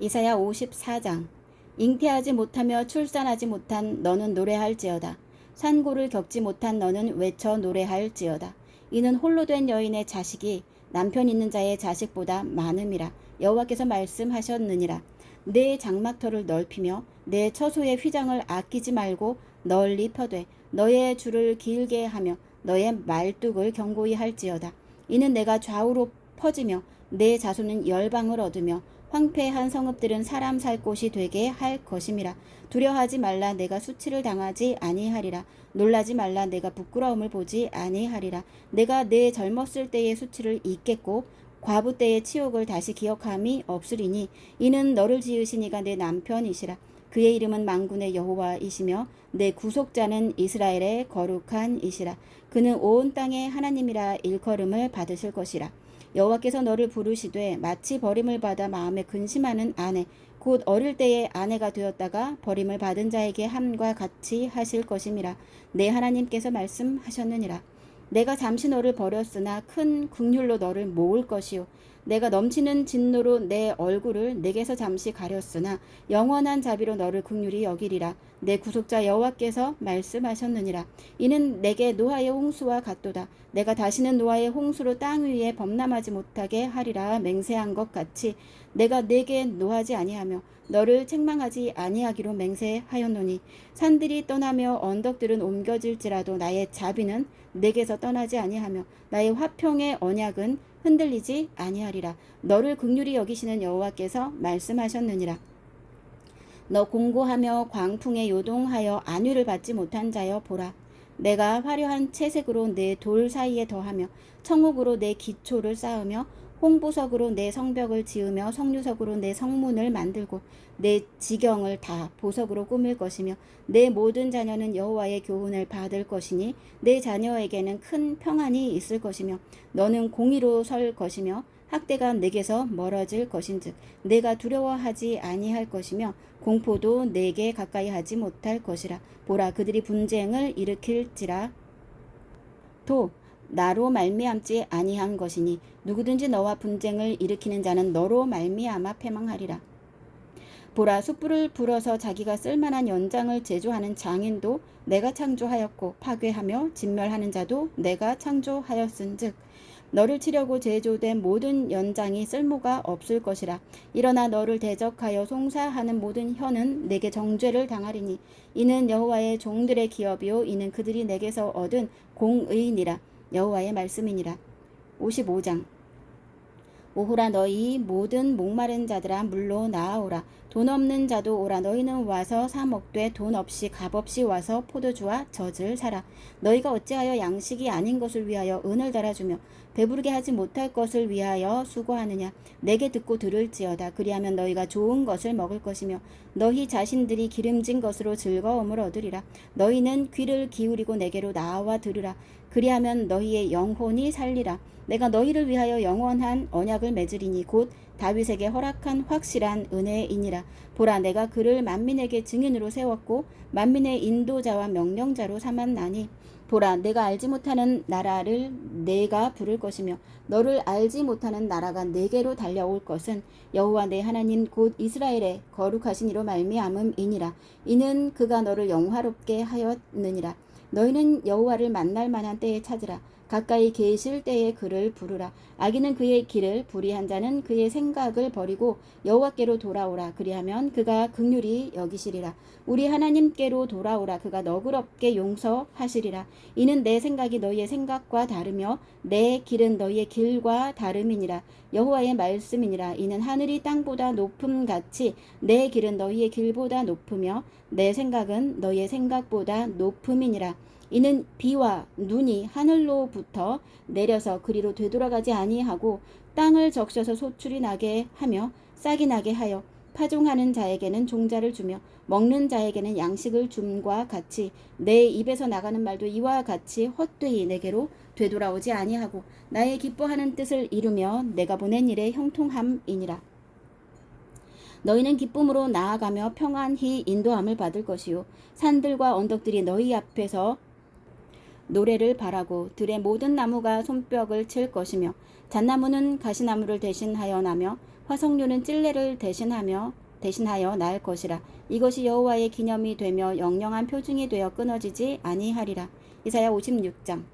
이사야 54장 잉태하지 못하며 출산하지 못한 너는 노래할지어다. 산고를 겪지 못한 너는 외쳐 노래할지어다. 이는 홀로 된 여인의 자식이 남편 있는 자의 자식보다 많음이라 여호와께서 말씀하셨느니라. 내 장막터를 넓히며 내 처소의 휘장을 아끼지 말고 널리 펴되 너의 줄을 길게 하며 너의 말뚝을 견고히 할지어다. 이는 내가 좌우로 퍼지며 내 자손은 열방을 얻으며 황폐한 성읍들은 사람 살 곳이 되게 할 것임이라. 두려워하지 말라 내가 수치를 당하지 아니하리라. 놀라지 말라 내가 부끄러움을 보지 아니하리라. 내가 내 젊었을 때의 수치를 잊겠고 과부 때의 치욕을 다시 기억함이 없으리니 이는 너를 지으신 이가 내 남편이시라. 그의 이름은 만군의 여호와이시며 내 구속자는 이스라엘의 거룩한 이시라. 그는 온 땅의 하나님이라 일컬음을 받으실 것이라. 여호와께서 너를 부르시되 마치 버림을 받아 마음에 근심하는 아내 곧 어릴 때의 아내가 되었다가 버림을 받은 자에게 함과 같이 하실 것임이라 내 하나님께서 말씀하셨느니라. 내가 잠시 너를 버렸으나 큰 국률로 너를 모을 것이요 내가 넘치는 진노로 내 얼굴을 내게서 잠시 가렸으나 영원한 자비로 너를 국률이 여기리라. 내 구속자 여호와께서 말씀하셨느니라. 이는 내게 노아의 홍수와 같도다. 내가 다시는 노아의 홍수로 땅 위에 범람하지 못하게 하리라 맹세한 것 같이 내가 내게 노하지 아니하며 너를 책망하지 아니하기로 맹세하였노니 산들이 떠나며 언덕들은 옮겨질지라도 나의 자비는 내게서 떠나지 아니하며 나의 화평의 언약은 흔들리지 아니하리라. 너를 극률이 여기시는 여호와께서 말씀하셨느니라. 너 공고하며 광풍에 요동하여 안위를 받지 못한 자여 보라. 내가 화려한 채색으로 내 돌 사이에 더하며 청옥으로 내 기초를 쌓으며 홍보석으로 내 성벽을 지으며 성류석으로 내 성문을 만들고 내 지경을 다 보석으로 꾸밀 것이며 내 모든 자녀는 여호와의 교훈을 받을 것이니 내 자녀에게는 큰 평안이 있을 것이며 너는 공의로 설 것이며 학대가 내게서 멀어질 것인즉 내가 두려워하지 아니할 것이며 공포도 내게 가까이 하지 못할 것이라 보라 그들이 분쟁을 일으킬지라. 또 나로 말미암지 아니한 것이니 누구든지 너와 분쟁을 일으키는 자는 너로 말미암아 패망하리라 보라 숯불을 불어서 자기가 쓸만한 연장을 제조하는 장인도 내가 창조하였고 파괴하며 진멸하는 자도 내가 창조하였은즉 너를 치려고 제조된 모든 연장이 쓸모가 없을 것이라. 일어나 너를 대적하여 송사하는 모든 혀는 내게 정죄를 당하리니 이는 여호와의 종들의 기업이요 이는 그들이 내게서 얻은 공의니라. 여호와의 말씀이니라. 55장. 오호라 너희 모든 목마른 자들아 물로 나아오라. 돈 없는 자도 오라. 너희는 와서 사 먹되 돈 없이 값 없이 와서 포도주와 젖을 사라. 너희가 어찌하여 양식이 아닌 것을 위하여 은을 달아주며 배부르게 하지 못할 것을 위하여 수고하느냐? 내게 듣고 들을지어다. 그리하면 너희가 좋은 것을 먹을 것이며 너희 자신들이 기름진 것으로 즐거움을 얻으리라. 너희는 귀를 기울이고 내게로 나와 들으라 그리하면 너희의 영혼이 살리라. 내가 너희를 위하여 영원한 언약을 맺으리니 곧 다윗에게 허락한 확실한 은혜이니라. 보라 내가 그를 만민에게 증인으로 세웠고 만민의 인도자와 명령자로 삼았나니. 보라 내가 알지 못하는 나라를 내가 부를 것이며 너를 알지 못하는 나라가 내게로 달려올 것은 여호와 내 하나님 곧 이스라엘의 거룩하신 이로 말미암음이니라. 이는 그가 너를 영화롭게 하였느니라 너희는 여호와를 만날 만한 때에 찾으라 가까이 계실 때에 그를 부르라. 악인은 그의 길을 불의한 자는 그의 생각을 버리고 여호와께로 돌아오라. 그리하면 그가 극률이 여기시리라. 우리 하나님께로 돌아오라. 그가 너그럽게 용서하시리라. 이는 내 생각이 너희의 생각과 다르며 내 길은 너희의 길과 다름이니라. 여호와의 말씀이니라. 이는 하늘이 땅보다 높음 같이 내 길은 너희의 길보다 높으며 내 생각은 너희의 생각보다 높음이니라. 이는 비와 눈이 하늘로부터 내려서 그리로 되돌아가지 아니하고 땅을 적셔서 소출이 나게 하며 싹이 나게 하여 파종하는 자에게는 종자를 주며 먹는 자에게는 양식을 줌과 같이 내 입에서 나가는 말도 이와 같이 헛되이 내게로 되돌아오지 아니하고 나의 기뻐하는 뜻을 이루며 내가 보낸 일의 형통함이니라. 너희는 기쁨으로 나아가며 평안히 인도함을 받을 것이요 산들과 언덕들이 너희 앞에서 노래를 바라고 들의 모든 나무가 손뼉을 칠 것이며 잣나무는 가시나무를 대신하여 나며 화석류는 찔레를 대신하며 대신하여 날 것이라. 이것이 여호와의 기념이 되며 영영한 표징이 되어 끊어지지 아니하리라. 이사야 56장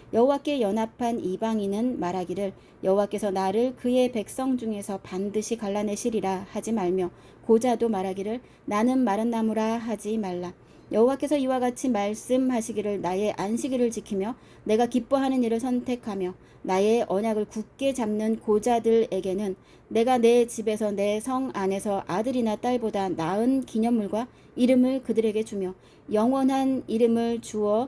여호와께 연합한 이방인은 말하기를 여호와께서 나를 그의 백성 중에서 반드시 갈라내시리라 하지 말며 고자도 말하기를 나는 마른 나무라 하지 말라. 여호와께서 이와 같이 말씀하시기를 나의 안식일을 지키며 내가 기뻐하는 일을 선택하며 나의 언약을 굳게 잡는 고자들에게는 내가 내 집에서 내 성 안에서 아들이나 딸보다 나은 기념물과 이름을 그들에게 주며 영원한 이름을 주어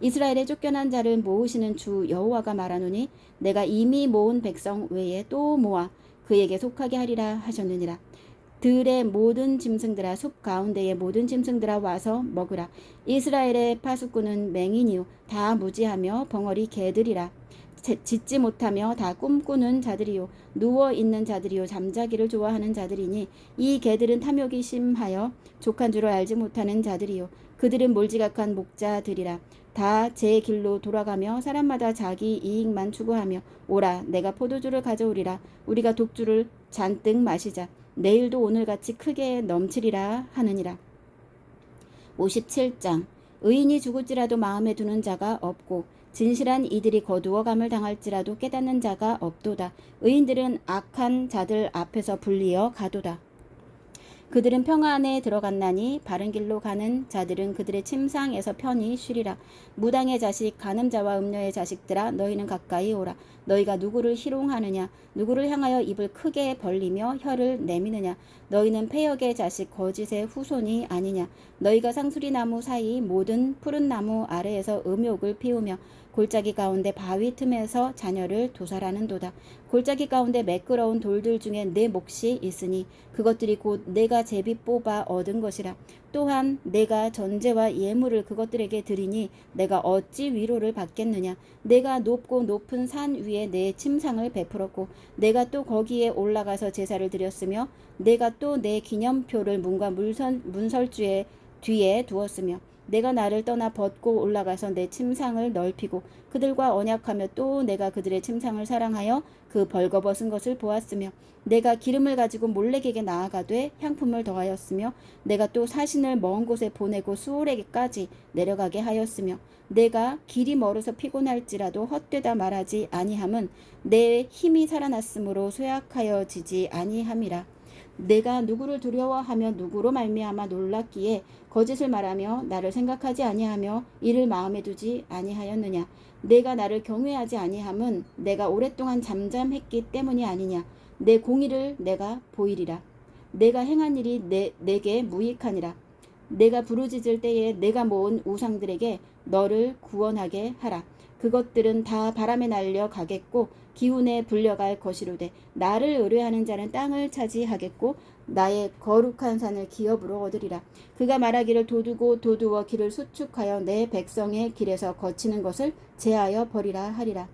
이스라엘의 쫓겨난 자를 모으시는 주 여호와가 말하노니 내가 이미 모은 백성 외에 또 모아 그에게 속하게 하리라 하셨느니라. 들의 모든 짐승들아 숲 가운데의 모든 짐승들아 와서 먹으라. 이스라엘의 파수꾼은 맹인이요 다 무지하며 벙어리 개들이라. 제- 짖지 못하며 다 꿈꾸는 자들이요 누워 있는 자들이요 잠자기를 좋아하는 자들이니 이 개들은 탐욕이 심하여 족한 줄을 알지 못하는 자들이요 그들은 몰지각한 목자들이라 다 제 길로 돌아가며 사람마다 자기 이익만 추구하며 오라 내가 포도주를 가져오리라 우리가 독주를 잔뜩 마시자 내일도 오늘같이 크게 넘치리라 하느니라 57장 의인이 죽을지라도 마음에 두는 자가 없고 진실한 이들이 거두어감을 당할지라도 깨닫는 자가 없도다. 의인들은 악한 자들 앞에서 불리어 가도다. 그들은 평화 안에 들어갔나니 바른 길로 가는 자들은 그들의 침상에서 편히 쉬리라. 무당의 자식 간음자와 음녀의 자식들아 너희는 가까이 오라. 너희가 누구를 희롱하느냐 누구를 향하여 입을 크게 벌리며 혀를 내미느냐 너희는 폐역의 자식 거짓의 후손이 아니냐 너희가 상수리 나무 사이 모든 푸른 나무 아래에서 음욕을 피우며 골짜기 가운데 바위 틈에서 자녀를 도살하는도다. 골짜기 가운데 매끄러운 돌들 중에 내 몫이 있으니 그것들이 곧 내가 제비 뽑아 얻은 것이라. 또한 내가 전제와 예물을 그것들에게 드리니 내가 어찌 위로를 받겠느냐. 내가 높고 높은 산 위에 내 침상을 베풀었고 내가 또 거기에 올라가서 제사를 드렸으며 내가 또 내 기념표를 문과 물선, 문설주에 뒤에 두었으며 내가 나를 떠나 벗고 올라가서 내 침상을 넓히고 그들과 언약하며 또 내가 그들의 침상을 사랑하여 그 벌거벗은 것을 보았으며 내가 기름을 가지고 몰렉에게 나아가되 향품을 더하였으며 내가 또 사신을 먼 곳에 보내고 수월에게까지 내려가게 하였으며 내가 길이 멀어서 피곤할지라도 헛되다 말하지 아니함은 내 힘이 살아났으므로 쇠약하여지지 아니함이라 내가 누구를 두려워하며 누구로 말미암아 놀랐기에 거짓을 말하며 나를 생각하지 아니하며 이를 마음에 두지 아니하였느냐? 내가 나를 경외하지 아니함은 내가 오랫동안 잠잠했기 때문이 아니냐? 내 공의를 내가 보이리라. 내가 행한 일이 내, 내게 무익하니라. 내가 부르짖을 때에 내가 모은 우상들에게 너를 구원하게 하라 그것들은 다 바람에 날려 가겠고 기운에 불려갈 것이로되 나를 의뢰하는 자는 땅을 차지하겠고 나의 거룩한 산을 기업으로 얻으리라. 그가 말하기를 도두고 도두어 길을 수축하여 내 백성의 길에서 거치는 것을 제하여 버리라 하리라.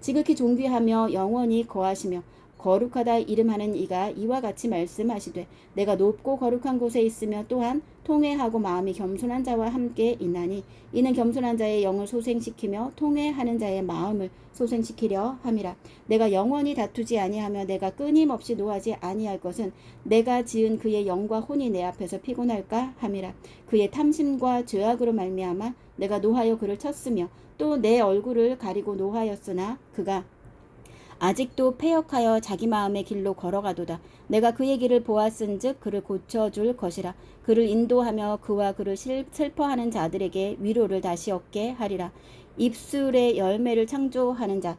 지극히 존귀하며 영원히 거하시며 거룩하다 이름하는 이가 이와 같이 말씀하시되 내가 높고 거룩한 곳에 있으며 또한 통회하고 마음이 겸손한 자와 함께 있나니 이는 겸손한 자의 영을 소생시키며 통회하는 자의 마음을 소생시키려 함이라. 내가 영원히 다투지 아니하며 내가 끊임없이 노하지 아니할 것은 내가 지은 그의 영과 혼이 내 앞에서 피곤할까 함이라. 그의 탐심과 죄악으로 말미암아 내가 노하여 그를 쳤으며 또 내 얼굴을 가리고 노하였으나 그가 아직도 패역하여 자기 마음의 길로 걸어가도다. 내가 그의 길을 보았은즉 그를 고쳐줄 것이라. 그를 인도하며 그와 그를 실- 슬퍼하는 자들에게 위로를 다시 얻게 하리라. 입술의 열매를 창조하는 자